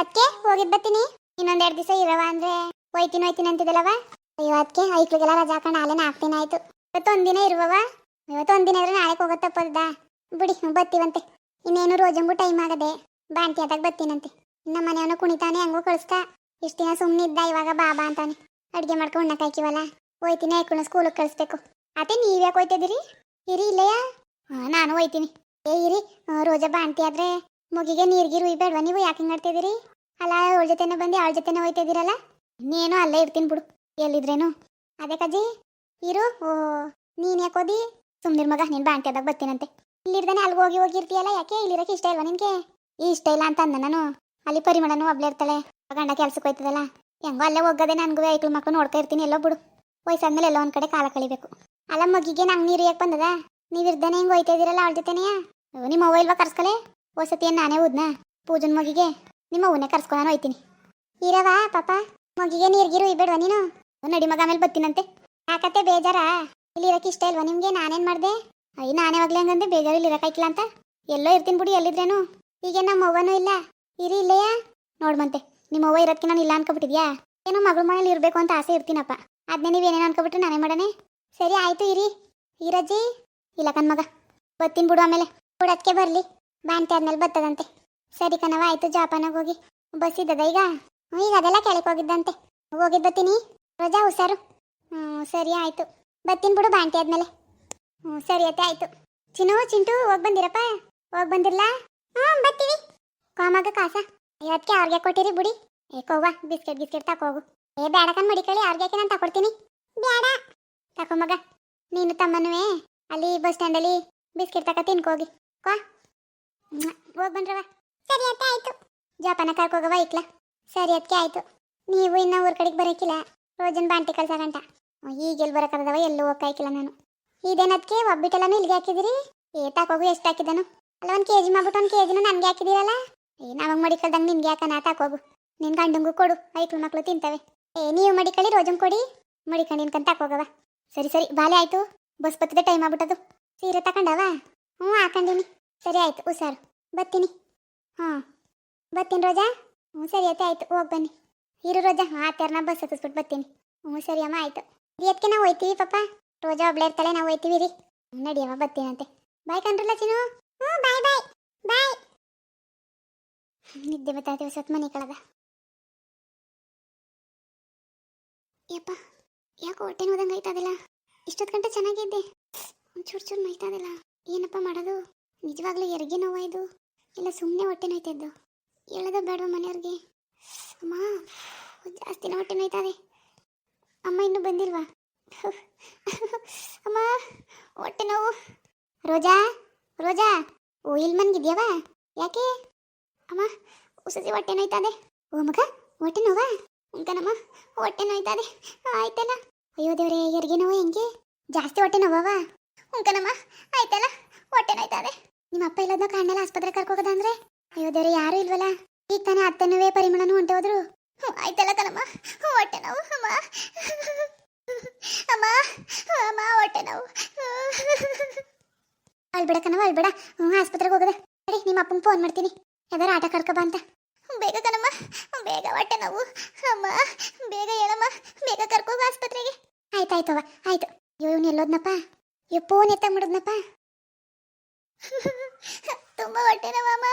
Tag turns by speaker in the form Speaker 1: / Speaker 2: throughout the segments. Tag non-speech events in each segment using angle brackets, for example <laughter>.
Speaker 1: ಅದಕ್ಕೆ ಹೋಗಿದ್ ಬರ್ತೀನಿ. ಇನ್ನೊಂದೆರಡು ದಿವಸ ಇರವ ಅಂದ್ರೆ ಹೋಯ್ತೀನಿ ಹೋಯ್ತೀನಿ ಅಂತಿದ್ದಲ್ಲವ ಅಯ್ಯೋ ಅದಕ್ಕೆ ಐಕ್ಳಿಗೆಲ್ಲ ರಜಾ ಹಾಕೊಂಡು ಆಲೆ ನಾಲ್ಕು ದಿನ ಆಯ್ತು. ಇವತ್ತು ಒಂದಿನ ಇರುವವ ಇವತ್ತು ಒಂದಿನ ಇದ್ರೆ ನಾಳೆ ಹೋಗೋದು ತಪ್ಪದ ಬಿಡಿ ಬರ್ತೀವಂತೆ. ಇನ್ನೇನು ರೋಜಂಬು ಟೈಮ್ ಆಗದೆ ಬಾಂತಿ ಆದಾಗ ಬರ್ತೀನಂತೆ. ನಮ್ಮ ಮನೆಯವನು ಕುಣಿತಾನೆ, ಹಂಗೂ ಕಳಿಸ್ತಾ ಇಷ್ಟು ದಿನ ಸುಮ್ಮನೆ ಇದ್ದ, ಇವಾಗ ಬಾಬಾ ಅಂತಾನೆ ಅಡುಗೆ ಮಾಡ್ಕೊಂಡು ಉಣ್ಣಕ್ಕೆ ಹಾಕಿವಲ್ಲ. ಹೋಯ್ತೀನಿ ಐಕ್ಳನ್ನ ಸ್ಕೂಲಿಗೆ ಕಳಿಸ್ಬೇಕು. ಅದೇ ನೀವ್ಯಾಕೆ ಹೋಯ್ತಿದ್ದೀರಿ ಇರಿ ಇಲ್ಲಯ್ಯ. ನಾನು ಹೋಯ್ತೀನಿ. ಏ, ಇರಿ. ರೋಜಾ ಬಾಂತಿ ಆದ್ರೆ ಮುಗಿಗೆ ನೀರ್ಗಿರು ಬೇಡವಾ? ನೀವು ಯಾಕೆ ಹಿಂಗೆ ಅಲ್ಲ, ಅವಳ ಜೊತೆನೆ ಬಂದು, ಅವಳ ಜೊತೆನೆ ಹೋಯ್ತಿದ್ದೀರಲ್ಲ ನೀನು ಅಲ್ಲೇ ಇರ್ತೀನಿ ಬಿಡು. ಎಲ್ಲಿದ್ರೇನು? ಅದೇ ಕಜ್ಜಿ ಇರು. ಓ, ನೀನು ಓದಿ ಸುಮ್ನಿರ್ ಮಗ, ನೀನು ಬಾಂಟಿ ಆದಾಗ ಬರ್ತೀನಂತೆ. ಇಲ್ಲಿರ್ದಾನೆ ಅಲ್ಲಿಗೆ ಹೋಗಿ ಹೋಗಿರ್ತೀಯಲ್ಲ ಯಾಕೆ? ಇಲ್ಲಿರಕ್ಕೆ ಇಷ್ಟ ಇಲ್ವಾ ನಿನಗೆ? ಇಷ್ಟ ಇಲ್ಲ ಅಂತ ಅಂದ ನಾನು. ಅಲ್ಲಿ ಪರಿಮಳನು ಒಬ್ಳೆ ಇರ್ತಾಳೆ. ಗಂಡ ಕೆಲ್ಸಕ್ಕೆ ಹೋಯ್ತದಲ್ಲ. ಹೆಂಗೋ ಅಲ್ಲೇ ಹೋಗದೆ ನನಗೂ ಐಕ್ಳು ಮಕ್ಕಳು ನೋಡ್ತಾ ಇರ್ತೀನಿ, ಎಲ್ಲೋ ಬಿಡು. ವಯಸ್ಸಾದ್ಮೇಲೆ ಎಲ್ಲೋ ಒಂದು ಕಡೆ ಕಾಲ ಕಳಿಬೇಕು. ಅಲ್ಲ, ಮಗಿಗೆ ನಂಗೆ ನೀರು ಯಾಕೆ ಬಂದದ? ನೀವಿರ್ದಾನೆ ಹಿಂಗೆ ಹೋಯ್ತಾ ಇದೀರಲ್ಲ ಅವಳ ಜೊತೆನೆಯಾ? ನಿಮ್ಮ ಅವ್ವ ಇಲ್ವಾ ಕರ್ಸ್ಕಲೆ? ವಸತಿಯನ್ನು ನಾನೇ ಹೋದ್ನಾ ಪೂಜನ್ ಮಗಿಗೆ? ನಿಮ್ಮ ಅವನೇ ಕರ್ಸ್ಕೊಂಡು ನಾನು ಹೋಯ್ತೀನಿ. ಇರವಾ ಪಾಪ, ಮಗಿಗೆ ನೀರ್ಗಿರು ಇಬೇಡ್ವ ನೀನು? ನಡಿ ಮಗ ಆಮೇಲೆ ಬತ್ತೀನಂತೆ ಯಾಕತ್ತೆ ಬೇಜಾರಾ? ಇಲ್ಲಿ ಇರಕ್ಕೆ ಇಷ್ಟ ಇಲ್ವಾ ನಿಮ್ಗೆ? ನಾನೇನ್ ಮಾಡ್ದೆ? ಅಯ್ಯ, ನಾನೇ ಆಗ್ಲಿ ಹಂಗಂದೆ, ಬೇಜಾರು ಇಲ್ಲಿ ಇರಕ್ಕಾಯ್ಕಿಲ್ಲ ಅಂತ. ಎಲ್ಲೋ ಇರ್ತೀನಿ ಬಿಡಿ, ಎಲ್ಲಿದ್ರೇನು? ಈಗ ನಮ್ಮ ಅವ್ವನೂ ಇಲ್ಲ. ಇರಿ ಇಲ್ಲಯ್ಯ. ನೋಡ್ಮಂತೆ, ನಿಮ್ಮ ಅವ್ವ ಇರೋದಕ್ಕೆ ನಾನು ಇಲ್ಲ ಅನ್ಕೊಬಿಟ್ಟಿದ್ಯಾ? ಏನೋ ಮಗಳ ಮನೇಲಿ ಇರಬೇಕು ಅಂತ ಆಸೆ ಇರ್ತೀನಪ್ಪ. ಅದನ್ನೇ ನೀವೇನೇನು ಅನ್ಕೊಬಿಟ್ರೆ ನಾನೇ ಮಾಡನೆ ಸರಿ, ಆಯಿತು, ಇರಿ. ಇರಜ್ಜಿ. ಇಲ್ಲ ಕಣ್ಮಗ ಮಗ ಬರ್ತೀನಿ ಬಿಡು ಆಮೇಲೆ. ಬಿಡೋದಕ್ಕೆ ಬರಲಿ. ಬಾಂತಿ ಆದ್ಮೇಲೆ ಬರ್ತದಂತೆ. ಸರಿ ಕಣವ ಆಯ್ತು, ಜಾಪಾನಾಗ ಹೋಗಿ. ಬಸ್ ಇದ್ದದ ಈಗ? ಈಗ ಅದೆಲ್ಲ ಕೇಳಕ್ಕೆ ಹೋಗಿದ್ದಂತೆ. ಹೋಗಿದ್ದು ಬರ್ತೀನಿ. ರಜಾ, ಹುಷಾರು. ಹ್ಞೂ ಸರಿ, ಆಯ್ತು. ಬರ್ತೀನಿ ಬಿಡು ಬಾಂಟಿ ಆದ್ಮೇಲೆ ಹ್ಞೂ ಸರಿ ಅತ್ತೆ, ಆಯ್ತು. ಚಿನ್ನು, ಚಿಂಟು, ಹೋಗಿ ಬಂದಿರಪ್ಪ? ಹೋಗಿ ಬಂದಿರಲ್ಲ ಹ್ಞೂ ಬತ್ತೀವಿ ಕಾಮಾಗ ಕಾಸ. ಇವತ್ತಿಗೆ ಅವ್ರಿಗೆ ಕೊಟ್ಟಿರಿ ಬಿಡಿ. ಏ ಕೋವ ಬಿಸ್ಕೆಟ್ ಗಿಸ್ಕೆಟ್ ತಕೋಗು ಏ ಬೇಡ ಕಣ್ ಮಡಿಕಳಿ ಅವ್ರಿಗೆ ನಾನು ತಕೊಡ್ತೀನಿ? ಬೇಡ ತಕೋ ಮಗ. ನೀನು ತಮ್ಮನುವೆ. ಅಲ್ಲಿ ಬಸ್ ಸ್ಟ್ಯಾಂಡಲ್ಲಿ ಬಿಸ್ಕೆಟ್ ತಕ ತಿನ್ಕೋಗಿ. ಕೋ ಹೋಗಿ ಬಂದ್ರವ ಸರಿ ಅತ್ತೆ ಆಯ್ತು. ಜಪಾನ ಕರ್ಕೋಗವ ಐಕ್ಲ ಸರಿ ಅದಕ್ಕೆ ಆಯ್ತು. ನೀವು ಇನ್ನ ಊರ್ ಕಡೆಗೆ ಬರೋಕಿಲ್ಲ. ರೋಜನ್ ಬಾಂಟಿ ಕಳ್ಸಕಂಟ ಈಗ ಎಲ್ಲಿ ಬರೋಕದವ ಎಲ್ಲೂ ಹೋಗಾಯ್ಕಿಲ್ಲ ನಾನು. ಇದೇನದಕ್ಕೆ ಒಬ್ಬಿಟ್ಟೆಲ್ಲನೂ ಇಲ್ಲಿಗೆ ಹಾಕಿದಿರಿ? ಏ ತಾಕೋಗು ಎಷ್ಟು ಹಾಕಿದನು ಅಲ್ಲ, ಒಂದು ಕೆ ಜಿ ಮಾಡ್ಬಿಟ್ಟು ಒಂದು ಕೆ ಜಿನೂ ನನಗೆ ಹಾಕಿದಿರಲ್ಲ? ಏ ನಮಗೆ ಮಡಿಕಳ್ದಂಗೆ ನಿನ್ಗೆ ಯಾಕನ ತಾಕೋಗು ನಿನ್ ಗಂಡಂಗೂ ಕೊಡು. ಐಕ್ಳು ಮಕ್ಕಳು ತಿಂತವೆ. ಏ, ನೀವು ಮಡಿಕಳಿ ರೋಜನ್ ಕೊಡಿ. ಮಡಿಕಂಡು ನಿನ್ಕಂತ ಹಾಕೋಗವ ಸರಿ ಸರಿ. ಬಾಲೆ ಆಯಿತು. ಬಸ್ ಟೈಮ್ ಆಗ್ಬಿಟ್ಟದು. ಸೀರೆ ತಕೊಂಡವ? ಹ್ಞೂ ಹಾಕೊಂಡಿನಿ. ಸರಿ ಆಯ್ತು, ಹುಷಾರು. ಬರ್ತೀನಿ. ಹಾಂ. ಬರ್ತೀನಿ ರೋಜಾ. ಹ್ಞೂ ಸರಿ ಆಯ್ತು ಆಯ್ತು. ಹೋಗಿ ಬನ್ನಿ. ಇರು ರೋಜಾ ಹಾಂ ಥರನ ಬಸ್ ಹತ್ತಿಸ್ಬಿಟ್ಟು ಬರ್ತೀನಿ. ಹ್ಞೂ ಸರಿ ಅಮ್ಮ, ಆಯ್ತು. ಇದಕ್ಕೆ ನಾವು ಹೋಯ್ತೀವಿ ಪಾಪ? ರೋಜಾ ಒಬ್ಳೆ ಇರ್ತಾಳೆ, ನಾವು ಹೋಯ್ತೀವಿ ರೀ. ನಡಿಯಮ್ಮ ಬರ್ತೀನಂತೆ. ಬಾಯ್ ಕಂಡ್ರಲ್ಲ ಚಿನ್ನು? ಹ್ಞೂ ಬಾಯ್ ಬಾಯ್. ಬಾಯ್. ನಿದ್ದೆ ಬರ್ತಾಯ್ತು ಸತ್ ಮನೆ ಕಳೆದ. ಯಪ್ಪ, ಯಾಕೋ ಹೊಟ್ಟೆ ನೋದಂಗೆ ಆಯ್ತದಿಲ್ಲ ಇಷ್ಟೊತ್ತು ಗಂಟೆ ಚೆನ್ನಾಗಿದ್ದೆ. ಒಂಚೂರು ಚೂರು ನೋಯ್ತದಿಲ್ಲ ಏನಪ್ಪ ಮಾಡೋದು? ನಿಜವಾಗ್ಲೂ ಎರಿಗೆ ನೋವಾ ಇದು? ಇಲ್ಲ ಸುಮ್ಮನೆ ಹೊಟ್ಟೆ ನೋಯ್ತಿದ್ದು ಹೇಳದ ಬೇಡವ ಮನೆಯವ್ರಿಗೆ? ಅಮ್ಮ ಜಾಸ್ತಿನ ಹೊಟ್ಟೆ ನೋಯ್ತಾರೆ ಅಮ್ಮ ಇನ್ನೂ ಬಂದಿಲ್ವಾ? ಅಮ್ಮ, ಹೊಟ್ಟೆ ನೋವು. ರೋಜಾ ರೋಜಾ, ಓ, ಇಲ್ಲಿ ಮನ್ಗಿದ್ಯಾವ? ಯಾಕೆ? ಅಮ್ಮ ಉಸಸಿ ಹೊಟ್ಟೆ ನೋಯ್ತದೆ. ಓ, ಮಗ, ಹೊಟ್ಟೆ ನೋವಾ? ಉಂಕನಮ್ಮ ಹೊಟ್ಟೆ ನೋಯ್ತದೆ. ಆಯ್ತಲ್ಲ? ಅಯ್ಯೋ ದೇವ್ರೆ ಎರಿಗೆ ನೋವು ಹೆಂಗೆ? ಜಾಸ್ತಿ ಹೊಟ್ಟೆ ನೋವಾವಾ? ಉಂಕನಮ್ಮ ಆಯ್ತಲ್ಲ? ಹೊಟ್ಟೆ ನೋಯ್ತದೆ. ಅಪ್ಪ ಇಲ್ಲದ ಕಾಣಲ್ಲ ಆಸ್ಪತ್ರೆ ಕರ್ಕೋಗದ ಅಂದ್ರೆ? ಅಯ್ಯೋ ಯಾರು ಇಲ್ವಲ್ಲ? ಈಗ ತಾನೇ ಅತ್ತೆನವೇ ಪರಿಮಳನು ಹೊಂಟೆ ಹೋದ್ರು ಆಯ್ತಲ್ಲ ಕಣಮ್ಮ. ಹೊಟ್ಟೆ ನೋವು, ಅಮ್ಮ. ಅಮ್ಮ ಅಮ್ಮ, ಹೊಟ್ಟೆ ನೋವು. ಕಣವ ಅಳ್ಬೇಡ. ಹ್ಞೂ ಆಸ್ಪತ್ರೆಗೆ ಹೋಗದೆ. ಅಡಿ ನಿಮ್ಮ ಅಪ್ಪಂಗೆ ಫೋನ್ ಮಾಡ್ತೀನಿ. ಯಾವ್ದಾರು ಆಟ ಕರ್ಕ ಬಾ ಅಂತ. ಬೇಗ ಕಣಮ್ಮ. ಬೇಗ ಹೊಟ್ಟೆ ನೋವು. ಅಮ್ಮ, ಬೇಗ ಹೇಳಮ್ಮ. ಬೇಗ ಕರ್ಕೋಗ ಆಸ್ಪತ್ರೆಗೆ. ಆಯ್ತಾಯ್ತವ ಆಯ್ತು. ಇವ್ನು ಎಲ್ಲೋದ್ನಪ್ಪ? ಇವ್ ಫೋನ್ ಎತ್ತಾಗ್ಬಿಡದ್ನಪ್ಪ <laughs> ತುಂಬಾ ಹೊಟ್ಟೆ ಅಮ್ಮ.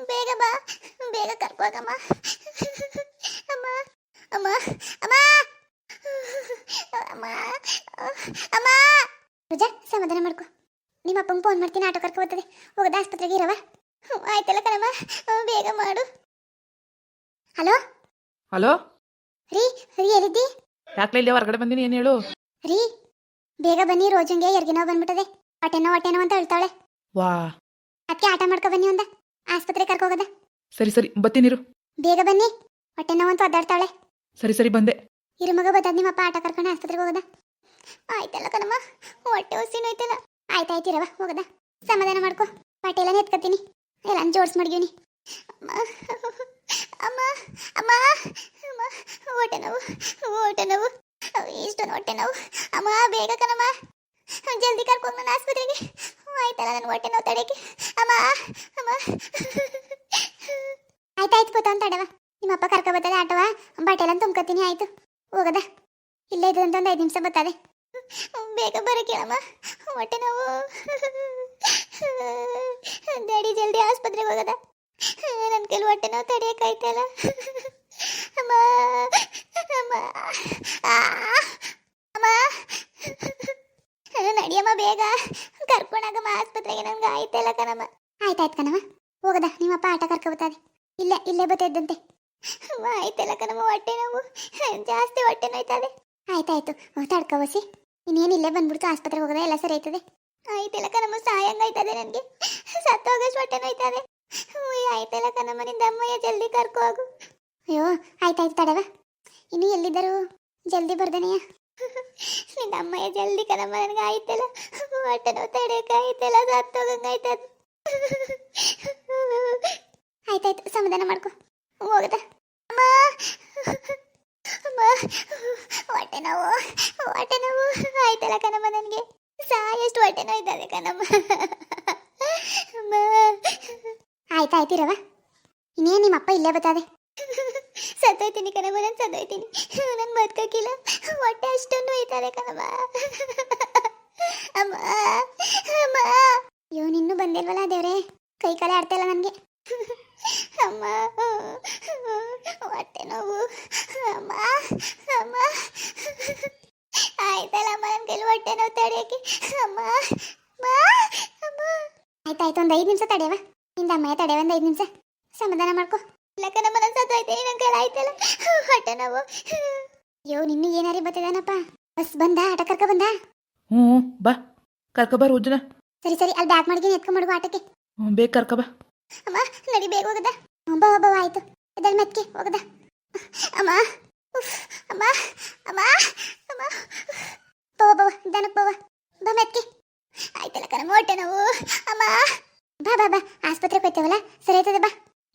Speaker 1: ಬೇಗ ಬಾ. ಬೇಗ ಕರ್ಕೋಗಮ್ಮ ಅಮ್ಮ. ಅಮ್ಮ. ಅಮ್ಮ. ಅಮ್ಮ. ಅಮ್ಮ. ರುಜಾ ಸಮಾಧಾನ ಮಾಡ್ಕೊ. ನಿಮ್ಮ ಅಪ್ಪಂಗೆ ಫೋನ್ ಮಾಡ್ತೀನಿ ಆಟೋ ಕರ್ಕೊ ಬರ್ತದೆ. ಹೋಗದ ಆಸ್ಪತ್ರೆಗೆ ಇರವ? ಆಯ್ತಲ್ಲ ಕಣಮ್ಮ. ಬೇಗ ಮಾಡು. ಹಲೋ?
Speaker 2: ಹಲೋ?
Speaker 1: ರೀ ರೀ ಎಲ್ಲಿದ್ದಿ?
Speaker 2: ಯಾಕೆ ಇಲ್ಲಿ ಹೊರಗಡೆ ಬಂದಿನಿ ಏನು ಹೇಳು?
Speaker 1: ರೀ ಬೇಗ ಬನ್ನಿ ರೋಜಂಗೆ ಎರ್ಗೆ ನೋವು ಬಂದ್ಬಿಟ್ಟದೆ. ಹೊಟ್ಟೆನೋ ಹೊಟ್ಟೆನೋ ಅಂತ ಹೇಳ್ತಾಳೆ.
Speaker 2: ವಾ.
Speaker 1: ಅದಕ್ಕೆ ಆಟ ಮಾಡ್ಕೊ ಬನ್ನಿ ಒಂದ. ಆಸ್ಪತ್ರೆ ಕರ್ಕೊ ಹೋಗದ
Speaker 2: ಸರಿ ಸರಿ ಬತ್ತೀನಿರು.
Speaker 1: ಬೇಗ ಬನ್ನಿ. ಹೊಟ್ಟೆ ನೋವು ಅಂತ ಒದ್ದಾಡ್ತಾಳೆ
Speaker 2: ಸರಿ ಸರಿ ಬಂದೆ.
Speaker 1: ಇರು ಮಗ ಬತ್ತದ ನಿಮ್ಮಪ್ಪ ಆಟ ಕರ್ಕೊಂಡು ಆಸ್ಪತ್ರೆಗೆ ಹೋಗದ. ಆಯ್ತಲ್ಲ ಕಣಮ್ಮ ಹೊಟ್ಟೆ ಹೊಸಿನೂ ಆಯ್ತಲ್ಲ ಆಯ್ತಾಯ್ತಿರವ ಹೋಗದ. ಸಮಾಧಾನ ಮಾಡ್ಕೊ. ಪಟೇಲನ ಎತ್ಕೊತೀನಿ. ಎಲ್ಲ ಜೋಡ್ಸ್ ಮಡ್ಗಿವ್ನಿ. ಅಮ್ಮ ಅಮ್ಮ ಅಮ್ಮ ಹೊಟ್ಟೆ ನೋವು ಹೊಟ್ಟೆ ನೋವು. ಇಷ್ಟೊಂದು ಹೊಟ್ಟೆ ನೋವು. ಅಮ್ಮ ಬೇಗ ಕಣಮ್ಮ. ಜಲ್ದಿ ಕರ್ಕೊಂಡು ನನ್ನ ಆಸ್ಪತ್ರೆಗೆ. ಆಯ್ತಲ್ಲ ನನ್ನ ಹೊಟ್ಟೆ ನೋವು ತಡಕ್ಕೆ ಅಮ್ಮ ಅಮ್ಮ. ಆಯ್ತಾಯ್ತು ಪುತ್ತ ಅಂತ ನಿಮ್ಮ ನಿಮ್ಮಪ್ಪ ಕರ್ಕೊ ಬರ್ತದೆ, ಆಟವ? ಬಟ್ಟೆ ಎಲ್ಲ ತುಂಬ್ಕೊತೀನಿ, ಆಯ್ತು. ಹೋಗದ. ಇಲ್ಲೇ ಇದು ಅಂತ ಒಂದು ಐದು ನಿಮಿಷ ಬರ್ತದೆ. ಬೇಗ ಬರಕೇಳಮ್ಮ ಹೊಟ್ಟೆ ನೋವು. ಡ್ಯಾಡಿ ಜಲ್ದಿ ಆಸ್ಪತ್ರೆಗೆ ಹೋಗದ. ನನ್ನ ಕೆಲವು ಹೊಟ್ಟೆ ನೋವು ತಡೆಯೋಕ್ಕಾಯ್ತಲ್ಲ ಅಮ್ಮ ಅಮ್ಮ. ಅಮ್ಮ. ನಡಿಯಮ್ಮ ಬೇಗ. ಕರ್ಕೊಂಡಾಗಮ್ಮ ಆಸ್ಪತ್ರೆಗೆ ನನ್ಗೆ ಆಯ್ತಲ್ಲ ಕಣಮ್ಮ. ಆಯ್ತಾಯ್ತು ಕಣಮ್ಮ. ಹೋಗದ ನಿಮ್ಮಪ್ಪ ಆಟ ಕರ್ಕೊ ಇಲ್ಲ ಇಲ್ಲೇ ಬತ್ತಿದ್ದಂತೆ ಅಮ್ಮ ಆಯ್ತಲ್ಲ ಕಣಮ್ಮ ಹೊಟ್ಟೆ ನೋವು. ಜಾಸ್ತಿ ಹೊಟ್ಟೆ ನೋಯ್ತದೆ. ಆಯ್ತಾಯ್ತು ತಡ್ಕೊ ಬಸಿ ಇನ್ನೇನು ಇಲ್ಲೇ ಬಂದ್ಬಿಡ್ತು ಆಸ್ಪತ್ರೆಗೆ ಹೋಗದ ಎಲ್ಲ ಸರಿ ಆಯ್ತದೆ. ಆಯ್ತಲ್ಲ ಕಣಮ್ಮ ಸಾಯಂಗ ಆಯ್ತದೆ ನನಗೆ. ಸತ್ತೋಗಷ್ಟು ಹೊಟ್ಟೆ ನೋಯ್ತದೆ. ಆಯ್ತಲ್ಲ ಕಣಮ್ಮ ನಿಂದ ಅಮ್ಮಯ್ಯ ಜಲ್ದಿ ಕರ್ಕೊ ಹೋಗು. ಅಯ್ಯೋ ಆಯ್ತಾಯ್ತು ತಡವ. ಇನ್ನು ಎಲ್ಲಿದ್ದರು? ಜಲ್ದಿ ಬರ್ದೇನೆಯ ಅಮ್ಮಯ್ಯ ಜಲ್ದಿ ಕಣಮ್ಮ ನನಗೆ ಆಯ್ತಲ್ಲ? ಹೊಟ್ಟೆ ನೋವು ತಡೆಯಕ್ಕೆ ಆಯ್ತಲ್ಲ? ಸತ್ತೋಗಂಗ ಆಯ್ತದ ಆಯ್ತಾಯ್ತು, ಸಮಾಧಾನ ಮಾಡ್ಕೊ. ಹೋಗದ. ಅಮ್ಮ! ಅಮ್ಮ! ಹೊಟ್ಟೆ ನೋವು ಹೊಟ್ಟೆ ನೋವು. ಆಯ್ತಲ್ಲ ಕಣಮ್ಮ ನನಗೆ? ಸಾಯಷ್ಟು ಹೊಟ್ಟೆ ನೋವು ಇದ್ದಾವೆ ಕಣಮ್ಮ ಅಮ್ಮ! ಆಯ್ತಾಯ್ತಿರವ ಇನ್ನೇನು ನಿಮ್ಮ ಅಪ್ಪ ಇಲ್ಲೇ ಬರ್ತದೆ ಸತ್ತೋಯ್ತೀನಿ ಕಣಮ್ಮ ನಾನು ಸತ್ತೋಯ್ತೀನಿ. ನಾನು ಬದುಕಕ್ಕಿಲ್ಲ ಹೊಟ್ಟೆ ಅಷ್ಟೊಂದು ಹೋಯ್ತಾರೆ ಕಣಮ್ಮ ಅಮ್ಮ ಅಮ್ಮ. ಅಯ್ಯೋ, ನಿನ್ನೂ ಬಂದಿಲ್ವಲ್ಲ ದೇವ್ರೆ? ಕೈ ಕಾಲೇ ಆಡ್ತಾ ಇಲ್ಲ ನನಗೆ. ಅಮ್ಮ, ಹೊಟ್ಟೆ ನೋವು. ಅಮ್ಮ ಅಮ್ಮ. ಆಯ್ತಲ್ಲ ಅಮ್ಮ ನನ್ನ ಕೈಲಿ ಹೊಟ್ಟೆ ನೋವು ತಡೆಯಕ್ಕೆ ಅಮ್ಮ ಅಮ್ಮ ಆಯ್ತಾಯ್ತು, ಒಂದು ಐದು ನಿಮಿಷ ತಡೆಯವ ನಿಂದ ಅಮ್ಮ ತಡೆಯವ ಒಂದು ಐದು ನಿಮಿಷ. ಸಮಾಧಾನ ಮಾಡ್ಕೊ. ಇಲ್ಲಕ್ಕ ನಮ್ಮ ಮನಸ್ಸು ಸತ್ತೋಯ್ತೀನಿ ನನ್ನ ಕೈಲಿ ಆಯ್ತಲ್ಲ? ಹೊಟ್ಟೆ ನಾವು. ಅಯ್ಯೋ ನಿನ್ನ ಏನಾರಿ ಬರ್ತದೇನಪ್ಪ? ಬಸ್ ಬಂದ? ಆಟ ಕರ್ಕ ಬಂದ?
Speaker 2: ಹ್ಞೂ ಬಾ. ಕರ್ಕ ಬರ ರೋಜನ.
Speaker 1: ಸರಿ ಸರಿ ಅಲ್ಲಿ ಬ್ಯಾಗ್ ಮಾಡ್ಕೊಂಡು ಎತ್ಕೊಂಡ್ ಮಡ್ಗು ಆಟಕ್ಕೆ.
Speaker 2: ಹ್ಞೂ ಬೇಗ ಕರ್ಕ ಬಾ.
Speaker 1: ಅಮ್ಮ ನಡಿ ಬೇಗ ಹೋಗದ. ಬಾ ಬಾ ಆಯ್ತು. ಮೆತ್ಕೆ ಹೋಗದ. ಅಮ್ಮ ಉಫ್, ಅಮ್ಮ ಅಮ್ಮ ಅಮ್ಮ ಬವ ಬವ ದನಕ್ ಬವ ಬಾ. ಮೆತ್ಕೆ ಆಯ್ತಲ್ಲ ಕಣಮ್ಮ ಹೊಟ್ಟೆ ನೋವು. ಅಮ್ಮ. ಬಾ ಬಾ ಬಾ. ಆಸ್ಪತ್ರೆಗೆ ಹೋಯ್ತೇವಲ್ಲ? ಸರಿ ಆಯ್ತದ ಬಾ.